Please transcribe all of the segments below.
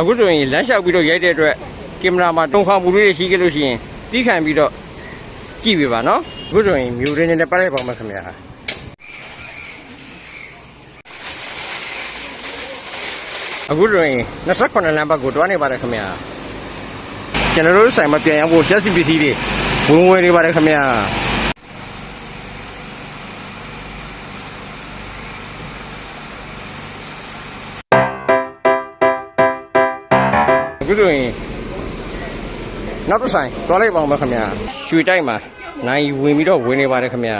အခုဆိုရင်လမ်းလျှောက်ပြီးတော့ရိုက်တဲ့အတွက်ကင်မရာမှာတုံခါမှုလေးတွေရှိခဲ့လို့ရှိရင်တီးခံပြီးတော့ကြည့်ပြပါနော်အခုဆိုရင်မြူရင်းနဲ့ပတ်လိုက်ပါမယ်ခင်ဗျာအခုဆိုရင်28လမ်းဘက်ကိုတွားနေပါတယ်ခင်ဗျာကျွန်တော်တို့ဆိုင်မှာပြန်ရောက်ဖို့ရက်စီပစ္စည်းတွေဝင်ဝင်နေပါတယ်ခင်ဗျာ အခုဆိုရင်နောက်တစ်ဆိုင်တွားလိုက်ပါဦးမယ်ခင်ဗျာရွှေတိုက်မှာနိုင်ဝင်ပြီးတော့ဝင်နေပါတယ်ခင်ဗျာ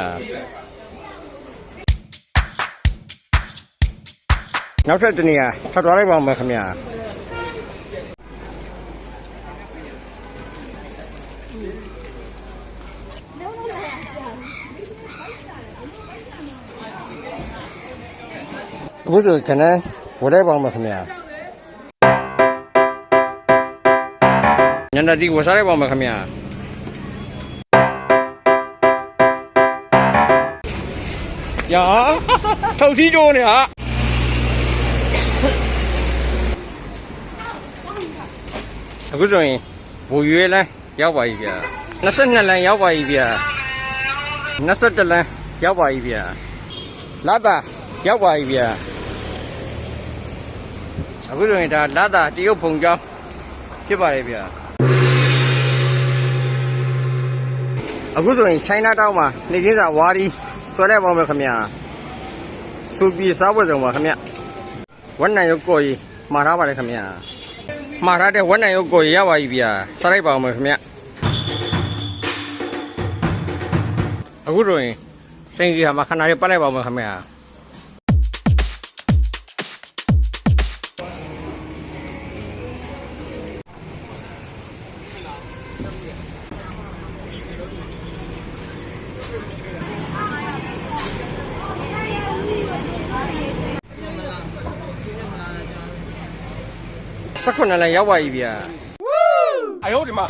နောက်ထပ်တစ်နေရာထပ်တွားလိုက်ပါဦးမယ်ခင်ဗျာအခုဆိုခဏဝင်လိုက်ပါဦးမယ်ခင်ဗျာ ညနေဒီဝစားလိုက်ပါဦးမယ်ခင်ဗျာရာထောက်စီးကြိုးနေဟာအခုဆိုရင်ဘူရွေးလမ်းရောက်ပါပြီဗျာ22လမ်းရောက်ပါပြီဗျာ21လမ်းရောက်ပါပြီဗျာလာတာရောက်ပါပြီဗျာအခုဆိုရင်ဒါလာတာတရုတ်ဖုံကျောင်းဖြစ်ပါရဲ့ဗျာ အခုဆိုရင် China Town မှာနေချင်းစာဝါဒီဆွဲလိုက်ပါဦးမယ်ခင်ဗျာစူပီစားပွဲဆောင်ပါခင်ဗျဝက်နံရုပ်ကိုကြီးမှာထားပါတယ်ခင်ဗျာမှာထားတဲ့ဝက်နံရုပ်ကိုကြီးရပါပြီဗျာစားလိုက်ပါဦးမယ်ခင်ဗျအခုဆိုရင်စိန်ကြီးဟာမခဏလေးပတ်လိုက်ပါဦးမယ်ခင်ဗျာ 18လမ်းရောက်ပါပြီဗျာ 哎呦我的妈！